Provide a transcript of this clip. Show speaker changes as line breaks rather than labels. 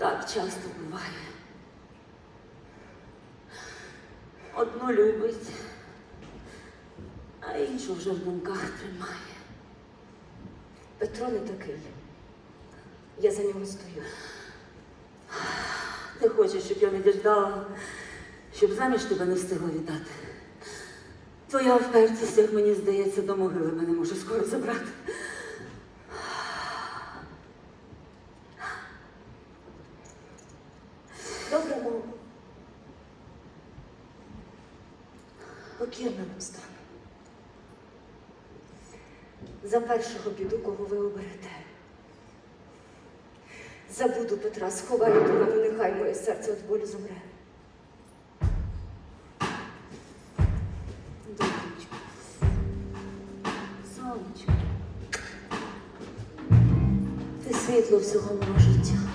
Так часто буває. Одну любить, а іншу вже в думках тримає.
Петро не такий. Я за нього стою.
Ти хочеш, щоб я не діждала, щоб заміж тебе не встигла віддати. Твоя впертість, як мені здається, до могили мене може скоро забрати.
Покірна вам стану. За першого піду, кого ви оберете. Забуду Петра, сховаю мене, нехай моє серце від болю зумре.
Донечко. Сонечко. Ти світло всього мого життя.